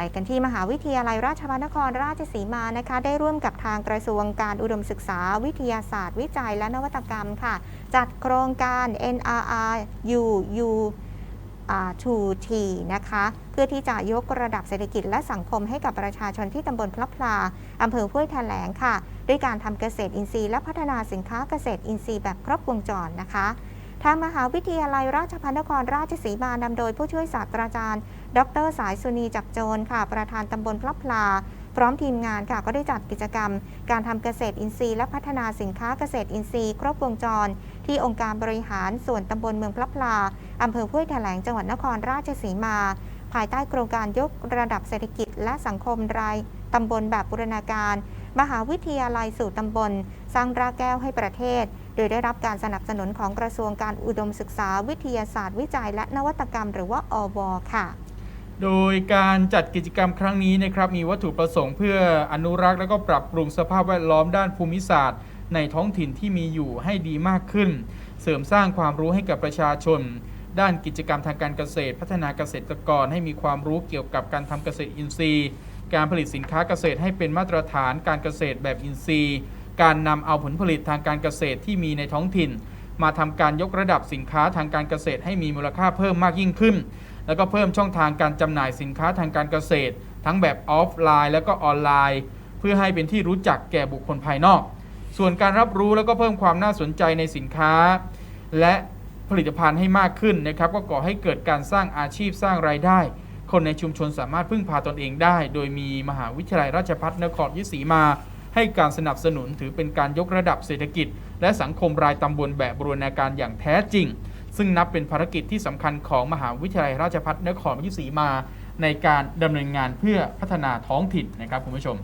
ไปกันที่มหาวิทยาลัยราชภัฏนครราชสีมานะคะ ได้ร่วมกับทางกระทรวงการอุดมศึกษาวิทยาศาสตร์ วิจัยและนวัตกรรมค่ะ จัดโครงการ NRR U U ทูทีนะคะ เพื่อที่จะยกระดับเศรษฐกิจและสังคมให้กับประชาชนที่ตำบลพลับพลาอำเภอห้วยแถลงค่ะ ด้วยการทำเกษตรอินทรีย์และพัฒนาสินค้าเกษตรอินทรีย์แบบครบวงจรนะคะ ทางมหาวิทยาลัยราชภัฏนครราชสีมานำโดยผู้ช่วยศาสตราจารย์ ดรสายสุนีจักรโจรค่ะ ประธานตำบลพลับพลา พร้อมทีมงานค่ะก็ได้จัดกิจกรรม การทำเกษตรอินทรีย์และพัฒนาสินค้าเกษตรอินทรีย์ ครบวงจร ที่องค์การบริหารส่วนตำบลเมืองพลับพลาอำเภอห้วยแถลงจังหวัดนครราชสีมา ภายใต้โครงการยกระดับเศรษฐกิจและสังคมรายตำบลแบบบูรณาการ มหาวิทยาลัยสู่ตำบล สร้างรากแก้วให้ประเทศ ดยได้รับการสนับสนุนของกระทรวงการอุดมศึกษาวิทยาศาสตร์ วิจัย และนวัตกรรม หรือว่าอวค่ะ โดยการจัดกิจกรรมครั้งนี้นะครับมีวัตถุประสงค์เพื่ออนุรักษ์และก็ปรับปรุงสภาพแวดล้อมด้านภูมิศาสตร์ ในท้องถิ่นที่มีอยู่ให้ดีมากขึ้น เสริมสร้างความรู้ให้กับประชาชน ด้านกิจกรรมทางการเกษตร พัฒนาเกษตรกรให้มีความรู้เกี่ยวกับการทำเกษตรอินทรีย์ การผลิตสินค้าเกษตรให้เป็นมาตรฐานการเกษตรแบบอินทรีย์ การนำเอาผลผลิตทางการเกษตรที่มีในท้องถิ่น มาทำการยกระดับสินค้าทางการเกษตรให้มีมูลค่าเพิ่มมากยิ่งขึ้น แล้วก็เพิ่มช่องทางการจำหน่ายสินค้าทางการเกษตร ทั้งแบบออฟไลน์ แล้วก็ออนไลน์ เพื่อให้เป็นที่รู้จักแก่บุคคลภายนอก ส่วนการรับรู้แล้วก็เพิ่มความน่าสนใจในสินค้า และผลิตภัณฑ์ให้มากขึ้นนะครับก็ก่อให้เกิดการสร้างอาชีพสร้างรายได้ คนในชุมชนสามารถพึ่งพาตนเองได้ โดยมีมหาวิทยาลัยราชภัฏนครยศรีมา ให้การสนับสนุนถือเป็นการยกระดับเศรษฐกิจ และสังคมรายตำบลแบบบรูรณาการอย่างแท้จริง ซึ่งนับเป็นภารกิจที่สำคัญของมหาวิทยาลัยราชภัฏนครราชสีมา ในการดำเนินงานเพื่อพัฒนาท้องถิ่นนะครับคุณผู้ชม